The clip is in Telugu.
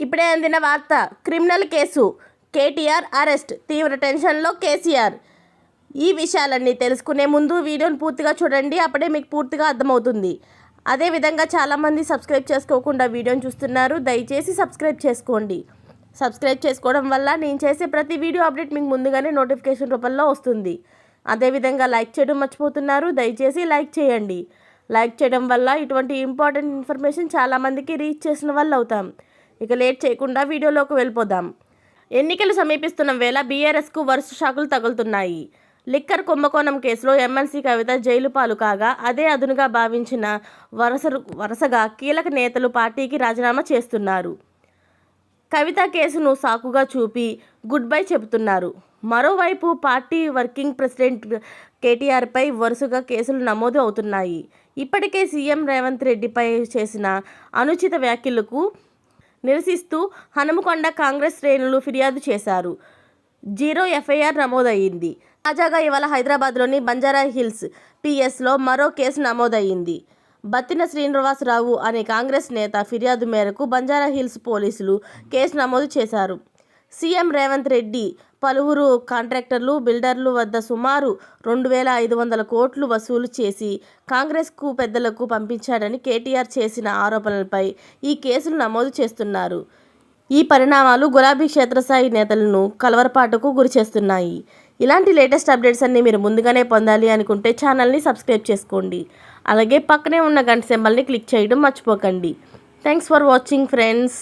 ఇప్పుడే అందిన వార్త. Criminal case. కేటీఆర్ అరెస్ట్. తీవ్ర టెన్షన్లో కేసీఆర్. ఈ విషయాలన్నీ తెలుసుకునే ముందు వీడియోని పూర్తిగా చూడండి. అప్పుడే మీకు పూర్తిగా అర్థమవుతుంది. అదేవిధంగా చాలామంది సబ్స్క్రైబ్ చేసుకోకుండా వీడియోని చూస్తున్నారు. దయచేసి సబ్స్క్రైబ్ చేసుకోండి. సబ్స్క్రైబ్ చేసుకోవడం వల్ల నేను చేసే ప్రతి వీడియో అప్డేట్ మీకు ముందుగానే నోటిఫికేషన్ రూపంలో వస్తుంది. అదేవిధంగా లైక్ చేయడం మర్చిపోతున్నారు. దయచేసి లైక్ చేయండి. లైక్ చేయడం వల్ల ఇటువంటి ఇంపార్టెంట్ ఇన్ఫర్మేషన్ చాలామందికి రీచ్ చేసిన వాళ్ళు అవుతాం ఇక లేట్ చేయకుండా వీడియోలోకి వెళ్ళిపోదాం. ఎన్నికలు సమీపిస్తున్న వేళ బీఆర్ఎస్కు వరుస షాకులు తగులుతున్నాయి. లిక్కర్ కుంభకోణం కేసులో ఎమ్మెల్సీ కవిత జైలు పాలు కాగా అదే అదునుగా భావించిన వరుస వరుసగా కీలక నేతలు పార్టీకి రాజీనామా చేస్తున్నారు. కవిత కేసును సాకుగా చూపి గుడ్ బై చెబుతున్నారు. మరోవైపు పార్టీ వర్కింగ్ ప్రెసిడెంట్ కేటీఆర్పై వరుసగా కేసులు నమోదు అవుతున్నాయి. ఇప్పటికే సీఎం రేవంత్ రెడ్డిపై చేసిన అనుచిత వ్యాఖ్యలకు నిరసిస్తూ హనుమకొండ కాంగ్రెస్ శ్రేణులు ఫిర్యాదు చేశారు. జీరో ఎఫ్ఐఆర్ నమోదయ్యింది. తాజాగా ఇవాళ హైదరాబాద్లోని బంజారా హిల్స్ పిఎస్లో మరో కేసు నమోదయ్యింది. బత్తిన శ్రీనివాసరావు అనే కాంగ్రెస్ నేత ఫిర్యాదు మేరకు బంజారా హిల్స్ పోలీసులు కేసు నమోదు చేశారు. సీఎం రేవంత్ రెడ్డి పలువురు కాంట్రాక్టర్లు బిల్డర్లు వద్ద సుమారు రెండు వేల ఐదు వందల కోట్లు వసూలు చేసి కాంగ్రెస్కు పెద్దలకు పంపించాడని కేటీఆర్ చేసిన ఆరోపణలపై ఈ కేసులు నమోదు చేస్తున్నారు. ఈ పరిణామాలు గులాబీ క్షేత్రస్థాయి నేతలను కలవరపాటుకు గురిచేస్తున్నాయి ఇలాంటి లేటెస్ట్ అప్డేట్స్ అన్ని మీరు ముందుగానే పొందాలి అనుకుంటే ఛానల్ని సబ్స్క్రైబ్ చేసుకోండి. అలాగే పక్కనే ఉన్న గంట సింబల్ని క్లిక్ చేయడం మర్చిపోకండి. Thanks for watching friends.